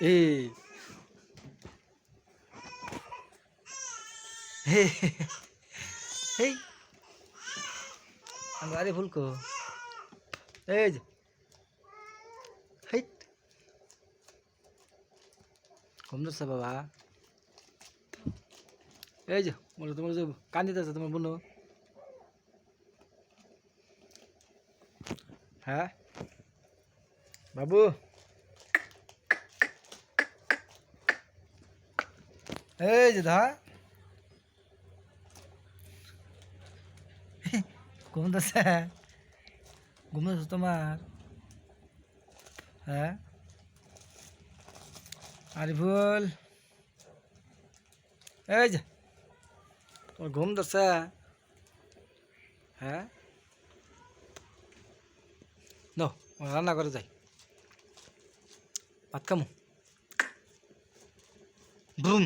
হে হেই আরে ফুলকো এই যে। হেই। ঘুম ধরছে বাবা। এই যে, বলো তোমার যে কান্দিতেছে তোমার বোন। হ্যাঁ? বাবু। এই যে ধা ঘুমতেছে? ঘুমতেছে তোমার? হ্যাঁ? আরিফুল? এই যে, তোমার ঘুম ধরছে হ্যাঁ নো রান্না করে যাই। ভাত খামু। বুম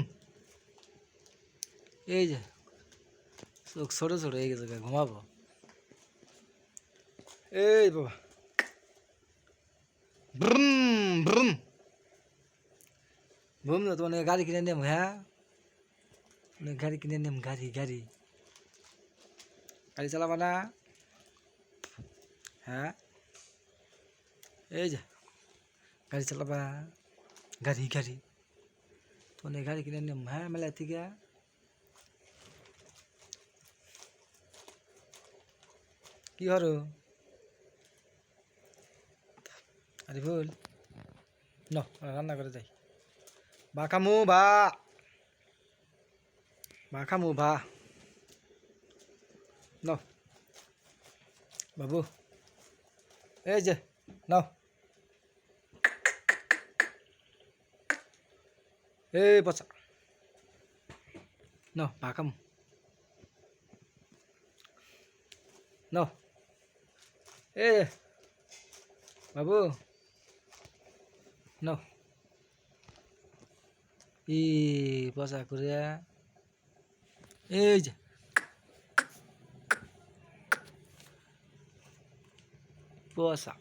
এই যে চোখ ছোটো ছোটো এই গেছে ঘুমাবো। এই বাবা। ব্রুম ব্রুম। বুম না, তোমার গাড়ি কিনে নেম হ্যাঁ? গাড়ি কিনে নেম গাড়ি গাড়ি। গাড়ি চালাবা না? হ্যাঁ? এই যে, গাড়ি চালাবা। গাড়ি গাড়ি। তোমার গাড়ি কিনে নেম হ্যাঁ মেলা থেকে? কি হরো আরে ভুল ন রান্না করে যাই। বা খামু, বা। বা খামু, বা। ন বাবু। এই যে নাও এই পচা। ন বা খামু। ন এ বাবু। ন ই পচা করে এই যে। পচা।